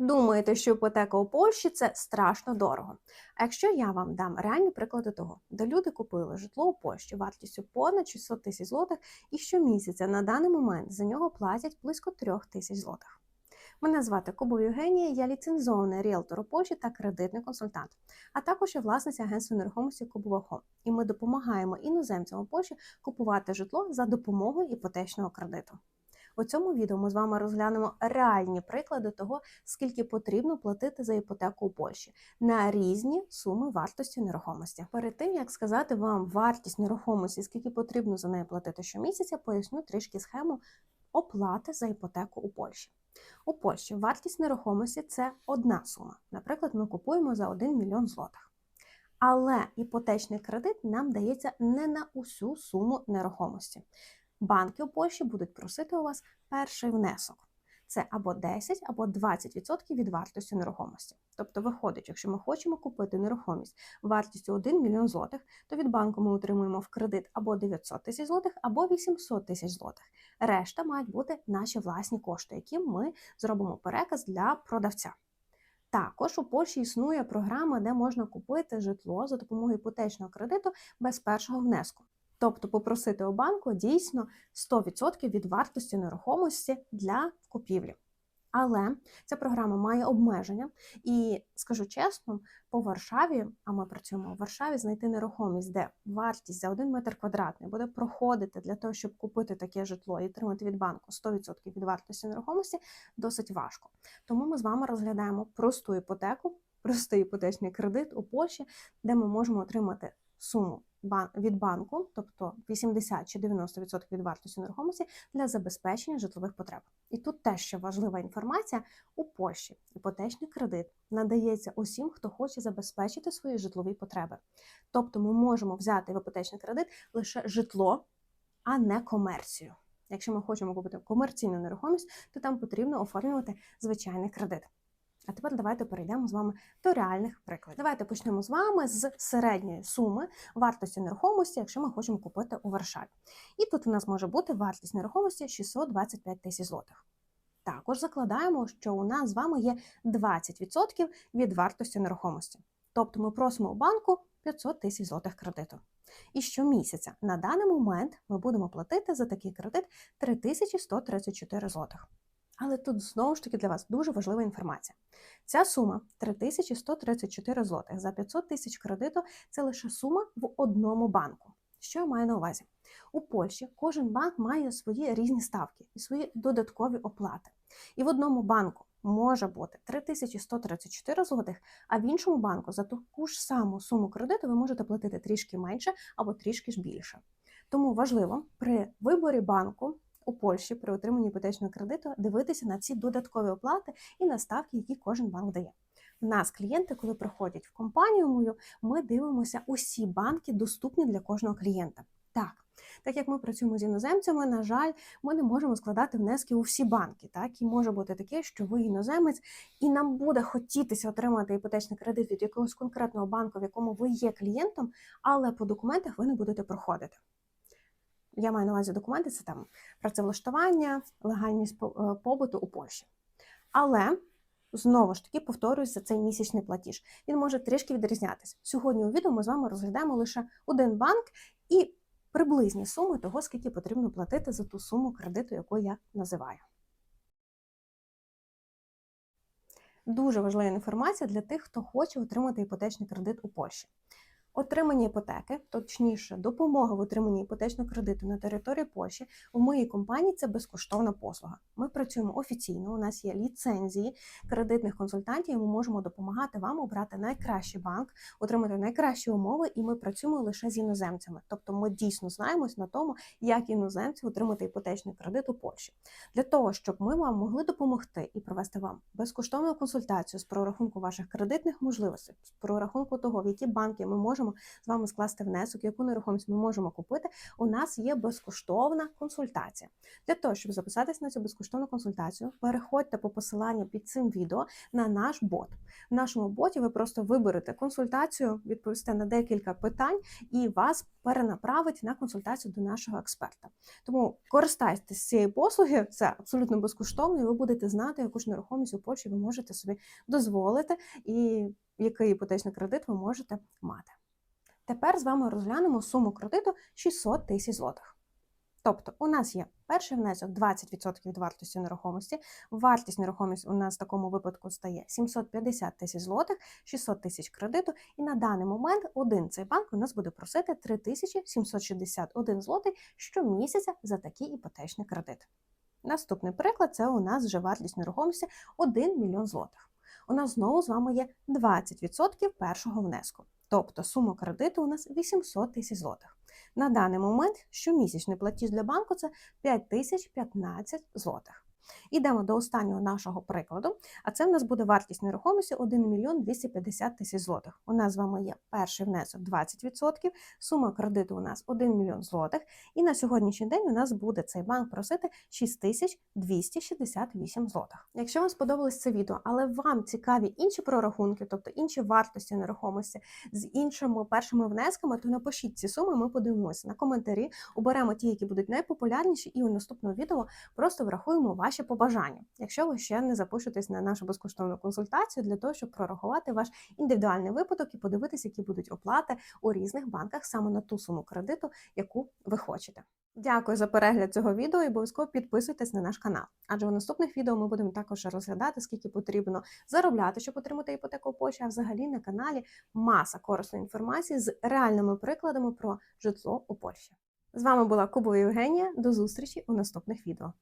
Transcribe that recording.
Думаєте, що іпотека у Польщі це страшно дорого. А якщо я вам дам реальні приклади того, де люди купили житло у Польщі вартістю понад 600 тисяч злотих, і щомісяця на даний момент за нього платять близько 3 тисяч злотих. Мене звати Кубов Євгенія, я ліцензований ріелтор у Польщі та кредитний консультант, а також я власниця агентства нерухомості Кубова Хом. І ми допомагаємо іноземцям у Польщі купувати житло за допомогою іпотечного кредиту. У цьому відео ми з вами розглянемо реальні приклади того, скільки потрібно платити за іпотеку у Польщі на різні суми вартості нерухомості. Перед тим як сказати вам вартість нерухомості, скільки потрібно за неї платити щомісяця, поясню трішки схему оплати за іпотеку у Польщі. У Польщі вартість нерухомості це одна сума. Наприклад, ми купуємо за 1 мільйон злотих. Але іпотечний кредит нам дається не на усю суму нерухомості. Банки у Польщі будуть просити у вас перший внесок. Це або 10, або 20% від вартості нерухомості. Тобто, виходить, якщо ми хочемо купити нерухомість вартістю 1 мільйон злотих, то від банку ми отримуємо в кредит або 900 тисяч злотих, або 800 тисяч злотих. Решта мають бути наші власні кошти, які ми зробимо переказ для продавця. Також у Польщі існує програма, де можна купити житло за допомогою іпотечного кредиту без першого внеску. Тобто попросити у банку дійсно 100% від вартості нерухомості для купівлі. Але ця програма має обмеження, і скажу чесно, по Варшаві, а ми працюємо у Варшаві, знайти нерухомість, де вартість за один метр квадратний буде проходити для того, щоб купити таке житло і отримати від банку 100% від вартості нерухомості, досить важко. Тому ми з вами розглядаємо просту іпотеку, простий іпотечний кредит у Польщі, де ми можемо отримати суму від банку, тобто 80 чи 90% від вартості нерухомості для забезпечення житлових потреб. І тут теж ще важлива інформація у Польщі. Іпотечний кредит надається усім, хто хоче забезпечити свої житлові потреби. Тобто ми можемо взяти в іпотечний кредит лише житло, а не комерцію. Якщо ми хочемо купити комерційну нерухомість, то там потрібно оформлювати звичайний кредит. А тепер давайте перейдемо з вами до реальних прикладів. Давайте почнемо з вами з середньої суми вартості нерухомості, якщо ми хочемо купити у Варшаві. І тут у нас може бути вартість нерухомості 625 тисяч злотих. Також закладаємо, що у нас з вами є 20% від вартості нерухомості. Тобто ми просимо у банку 500 тисяч злотих кредиту. І щомісяця на даний момент ми будемо платити за такий кредит 3134 злотих. Але тут знову ж таки для вас дуже важлива інформація. Ця сума 3134 злотих за 500 тисяч кредиту це лише сума в одному банку. Що я маю на увазі? У Польщі кожен банк має свої різні ставки і свої додаткові оплати. І в одному банку може бути 3134 злотих, а в іншому банку за таку ж саму суму кредиту ви можете платити трішки менше або трішки ж більше. Тому важливо при виборі банку у Польщі при отриманні іпотечного кредиту дивитися на ці додаткові оплати і на ставки, які кожен банк дає. У нас клієнти, коли приходять в компанію мою, ми дивимося усі банки доступні для кожного клієнта. Так, так як ми працюємо з іноземцями, на жаль, ми не можемо складати внески у всі банки. Так і може бути таке, що ви іноземець, і нам буде хотітися отримати іпотечний кредит від якогось конкретного банку, в якому ви є клієнтом, але по документах ви не будете проходити. Я маю на увазі документи, це там працевлаштування, легальність е, побуту у Польщі. Але знову ж таки повторююсь за цей місячний платіж. Він може трішки відрізнятися. Сьогодні у відео ми з вами розглядаємо лише один банк і приблизні суми того, скільки потрібно платити за ту суму кредиту, яку я називаю. Дуже важлива інформація для тих, хто хоче отримати іпотечний кредит у Польщі. Отримання іпотеки, точніше, допомога в отриманні іпотечного кредиту на території Польщі у моїй компанії це безкоштовна послуга. Ми працюємо офіційно. У нас є ліцензії кредитних консультантів. і Ми можемо допомагати вам обрати найкращий банк, отримати найкращі умови, і ми працюємо лише з іноземцями. Тобто, ми дійсно знаємось на тому, як іноземці отримати іпотечний кредит у Польщі. Для того щоб ми вам могли допомогти і провести вам безкоштовну консультацію з прорахунку ваших кредитних можливостей, з прорахунку того, в які банки ми можемо хочемо з вами скласти внесок, яку нерухомість ми можемо купити, у нас є безкоштовна консультація. Для того, щоб записатись на цю безкоштовну консультацію, переходьте по посиланню під цим відео на наш бот. В нашому боті ви просто виберете консультацію, відповісте на декілька питань, і вас перенаправить на консультацію до нашого експерта. Тому користайтесь цією послуги, це абсолютно безкоштовно, і ви будете знати, яку ж нерухомість у Польщі ви можете собі дозволити, і який іпотечний кредит ви можете мати. Тепер з вами розглянемо суму кредиту 600 тисяч злотих. Тобто, у нас є перший внесок 20% від вартості нерухомості. Вартість нерухомості у нас в такому випадку стає 750 тисяч злотих, 600 тисяч кредиту. І на даний момент один цей банк у нас буде просити 3761 злотий щомісяця за такий іпотечний кредит. Наступний приклад це у нас вже вартість нерухомості 1 мільйон злотих. У нас знову з вами є 20% першого внеску. Тобто сума кредиту у нас 800 тисяч злотих. На даний момент щомісячний платіж для банку це 5015 злотих. Ідемо до останнього нашого прикладу, а це в нас буде вартість нерухомості 1 мільйон 250 тисяч злотих. У нас з вами є перший внесок 20%, сума кредиту у нас 1 мільйон злотих, і на сьогоднішній день у нас буде цей банк просити 6268 злотих. Якщо вам сподобалось це відео, але вам цікаві інші прорахунки, тобто інші вартості нерухомості з іншими першими внесками, то напишіть ці суми, ми подивимося на коментарі, оберемо ті, які будуть найпопулярніші, і у наступному відео просто врахуємо ваші побажання, якщо ви ще не запишетесь на нашу безкоштовну консультацію для того, щоб прорахувати ваш індивідуальний випадок і подивитися, які будуть оплати у різних банках саме на ту суму кредиту, яку ви хочете. Дякую за перегляд цього відео і обов'язково підписуйтесь на наш канал. Адже у наступних відео ми будемо також розглядати, скільки потрібно заробляти, щоб отримати іпотеку в Польщі, а взагалі на каналі маса корисної інформації з реальними прикладами про житло у Польщі. З вами була Кубова Євгенія. До зустрічі у наступних відео.